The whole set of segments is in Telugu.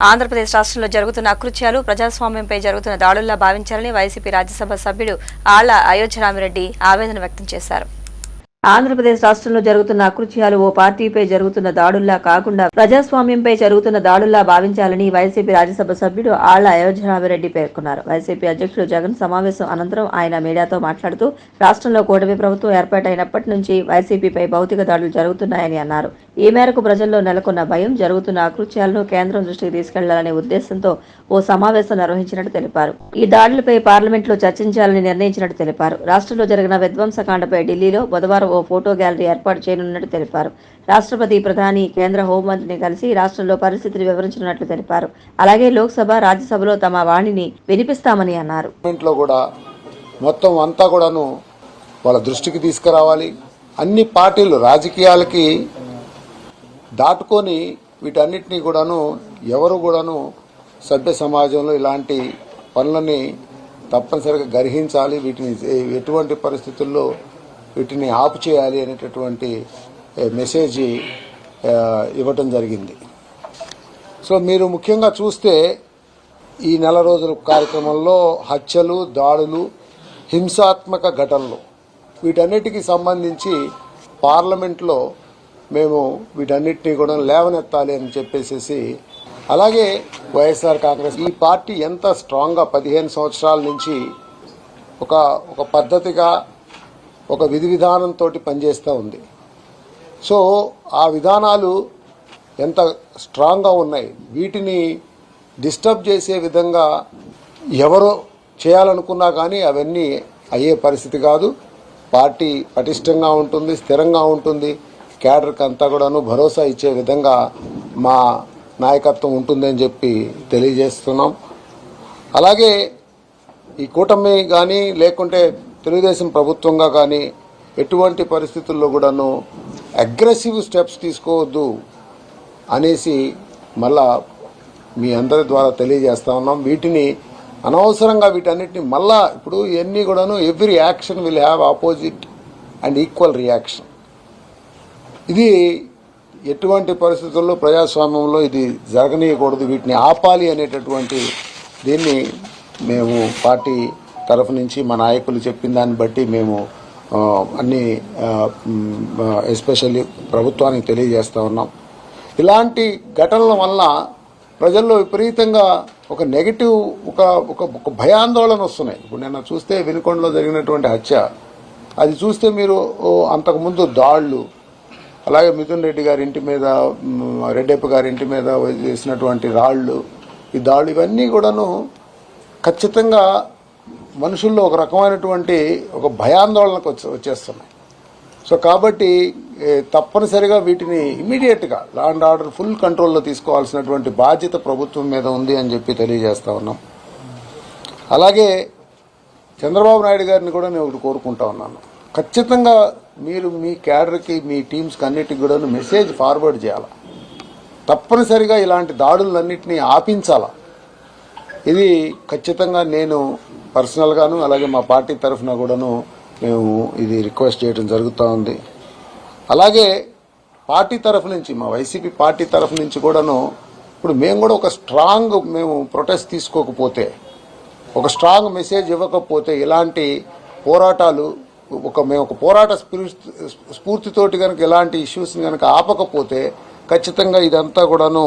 ఆంధ్రప్రదేశ్ రాష్ట్రంలో జరుగుతున్న అకృత్యాలు ప్రజాస్వామ్యంపై జరుగుతున్న దాడుల్లా భావించాలని వైసీపీ రాజ్యసభ సభ్యుడు ఆళ్ళ అయోధ్యరామిరెడ్డి ఆవేదన వ్యక్తం చేశారు. ఆంధ్రప్రదేశ్ రాష్ట్రంలో జరుగుతున్న అకృత్యాలు ఓ పార్టీపై జరుగుతున్న దాడుల్లా కాకుండా ప్రజాస్వామ్యంపై జరుగుతున్న దాడుల్లా భావించాలని వైసీపీ రాజ్యసభ సభ్యుడు ఆళ్ళ అయోధ్యరామిరెడ్డి పేర్కొన్నారు. వైసీపీ అధ్యక్షుడు జగన్ సమావేశం అనంతరం ఆయన మీడియాతో మాట్లాడుతూ రాష్ట్రంలో కూటమి ప్రభుత్వం ఏర్పాటైనప్పటి నుంచి వైసీపీపై భౌతిక దాడులు జరుగుతున్నాయని అన్నారు. ఈ మేరకు ప్రజల్లో నెలకొన్న భయం జరుగుతున్న అకృత్యాలను కేంద్రం దృష్టికి తీసుకెళ్ళాలనే ఉద్దేశంతో ఓ సమావేశం నిర్వహించినట్టు తెలిపారు. ఈ దాడులపై పార్లమెంట్లో చర్చించాలని నిర్ణయించినట్టు తెలిపారు. రాష్ట్రంలో జరిగిన విధ్వంసకాండపై ఢిల్లీలో బుధవారం ఓ ఫోటో గ్యాలరీ ఏర్పాటు చేయనున్నట్టు తెలిపారు. రాష్ట్రపతి ప్రధాని కేంద్ర హోంమంత్రిని కలిసి రాష్ట్రంలో పరిస్థితిని వివరించనున్నట్లు తెలిపారు. అలాగే లోక్సభ రాజ్యసభలో తమ వాణిని వినిపిస్తామని అన్నారు. కూడా మొత్తం అంతా కూడాను వాళ్ళ దృష్టికి తీసుకురావాలి. అన్ని పార్టీలు రాజకీయాలకి దాటుకొని వీటన్నిటినీ కూడాను ఎవరు కూడాను సభ్య సమాజంలో ఇలాంటి పనులని తప్పనిసరిగా గ్రహించాలి వీటిని ఎటువంటి పరిస్థితుల్లో వీటిని ఆపు చేయాలి అనేటటువంటి మెసేజ్ ఇవ్వటం జరిగింది. సో మీరు ముఖ్యంగా చూస్తే ఈ నెల రోజుల కార్యక్రమంలో హత్యలు దాడులు హింసాత్మక ఘటనలు వీటన్నిటికీ సంబంధించి పార్లమెంట్లో మేము వీటన్నిటినీ కూడా లేవనెత్తాలి అని చెప్పేసి అలాగే వైఎస్ఆర్ కాంగ్రెస్ ఈ పార్టీ ఎంత స్ట్రాంగ్గా పదిహేను సంవత్సరాల నుంచి ఒక ఒక పద్ధతిగా ఒక విధి విధానంతో పనిచేస్తూ ఉంది. సో ఆ విధానాలు ఎంత స్ట్రాంగ్గా ఉన్నాయి వీటిని డిస్టర్బ్ చేసే విధంగా ఎవరో చేయాలనుకున్నా కానీ అవన్నీ అయ్యే పరిస్థితి కాదు. పార్టీ పటిష్టంగా ఉంటుంది స్థిరంగా ఉంటుంది. క్యాడర్కి అంతా కూడాను భరోసా ఇచ్చే విధంగా మా నాయకత్వం ఉంటుందని చెప్పి తెలియజేస్తున్నాం. అలాగే ఈ కూటమి కానీ లేకుంటే తెలుగుదేశం ప్రభుత్వంగా కానీ ఎటువంటి పరిస్థితుల్లో కూడాను అగ్రెసివ్ స్టెప్స్ తీసుకోవద్దు అనేసి మళ్ళా మీ అందరి ద్వారా తెలియజేస్తా ఉన్నాం. వీటిని అనవసరంగా వీటన్నిటిని మళ్ళా ఇప్పుడు ఇవన్నీ కూడాను every action will have opposite and equal reaction. ఇది ఎటువంటి పరిస్థితుల్లో ప్రజాస్వామ్యంలో ఇది జరగనీయకూడదు వీటిని ఆపాలి అనేటటువంటి దీన్ని మేము పార్టీ తరఫు నుంచి మా నాయకులు చెప్పిన దాన్ని బట్టి మేము అన్ని ఎస్పెషల్లీ ప్రభుత్వానికి తెలియజేస్తూ ఉన్నాం. ఇలాంటి ఘటనల వల్ల ప్రజల్లో విపరీతంగా ఒక నెగిటివ్ ఒక ఒక ఒక భయాందోళన వస్తున్నాయి. ఇప్పుడు నిన్న చూస్తే వెనుకొండలో జరిగినటువంటి హత్య. అది చూస్తే మీరు అంతకుముందు దాళ్ళు అలాగే మిథున్ రెడ్డి గారి ఇంటి మీద రెడ్డప్ప గారి ఇంటి మీద చేసినటువంటి రాళ్ళు ఈ దాళ్ళు ఇవన్నీ కూడాను ఖచ్చితంగా మనుషుల్లో ఒక రకమైనటువంటి ఒక భయాందోళనకు వచ్చే వచ్చేస్తున్నాయి. సో కాబట్టి తప్పనిసరిగా వీటిని ఇమీడియట్గా లా అండ్ ఆర్డర్ ఫుల్ కంట్రోల్లో తీసుకోవాల్సినటువంటి బాధ్యత ప్రభుత్వం మీద ఉంది అని చెప్పి తెలియజేస్తా ఉన్నాం. అలాగే చంద్రబాబు నాయుడు గారిని కూడా నేను ఒకటి కోరుకుంటా ఉన్నాను. ఖచ్చితంగా మీరు మీ క్యాడర్కి మీ టీమ్స్కి అన్నిటికి కూడా మెసేజ్ ఫార్వర్డ్ చేయాలి. తప్పనిసరిగా ఇలాంటి దాడులన్నింటినీ ఆపించాలా. ఇది ఖచ్చితంగా నేను పర్సనల్గాను అలాగే మా పార్టీ తరఫున కూడాను మేము ఇది రిక్వెస్ట్ చేయడం జరుగుతూ ఉంది. అలాగే పార్టీ తరఫు నుంచి మా వైసీపీ పార్టీ తరఫు నుంచి కూడాను ఇప్పుడు మేము కూడా ఒక స్ట్రాంగ్ మేము ప్రొటెస్ట్ తీసుకోకపోతే ఒక స్ట్రాంగ్ మెసేజ్ ఇవ్వకపోతే ఇలాంటి పోరాటాలు ఒక మేము ఒక పోరాట స్ఫూర్తి స్ఫూర్తితోటి కనుక ఇలాంటి ఇష్యూస్ని కనుక ఆపకపోతే ఖచ్చితంగా ఇదంతా కూడాను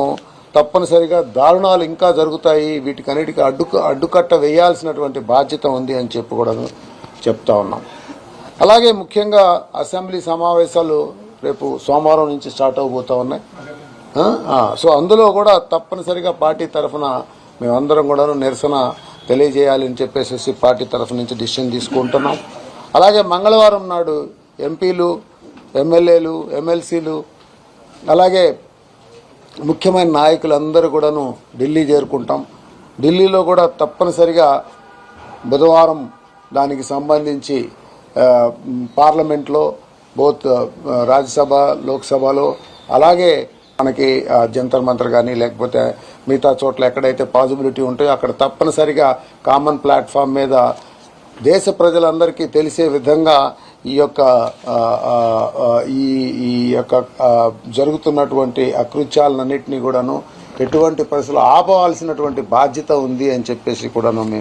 తప్పనిసరిగా దారుణాలు ఇంకా జరుగుతాయి. వీటికన్నిటికీ అడ్డుక అడ్డుకట్ట వేయాల్సినటువంటి బాధ్యత ఉంది అని చెప్పి కూడాను చెప్తా ఉన్నాం. అలాగే ముఖ్యంగా అసెంబ్లీ సమావేశాలు రేపు సోమవారం నుంచి స్టార్ట్ అవబోతూ ఉన్నాయి. సో అందులో కూడా తప్పనిసరిగా పార్టీ తరఫున మేమందరం కూడా నిరసన తెలియజేయాలి అని చెప్పేసి పార్టీ తరఫు నుంచి డిసిషన్ తీసుకుంటున్నాం. అలాగే మంగళవారం నాడు ఎంపీలు ఎమ్మెల్యేలు ఎమ్మెల్సీలు అలాగే ముఖ్యమైన నాయకులందరూ కూడాను ఢిల్లీ చేరుకుంటాం. ఢిల్లీలో కూడా తప్పనిసరిగా బుధవారం దానికి సంబంధించి పార్లమెంట్లో బోత్ రాజ్యసభ లోక్సభలో అలాగే మనకి జంతర్ మంతర్ కానీ లేకపోతే మిగతా చోట్ల ఎక్కడైతే పాజిబిలిటీ ఉంటాయో అక్కడ తప్పనిసరిగా కామన్ ప్లాట్ఫామ్ మీద దేశ ప్రజలందరికీ తెలిసే విధంగా ఈ యొక్క ఈ ఈ యొక్క జరుగుతున్నటువంటి అకృత్యాలన్నింటినీ కూడాను ఎటువంటి పరిస్థితులు ఆపవలసినటువంటి బాధ్యత ఉంది అని చెప్పేసి కూడాను మేము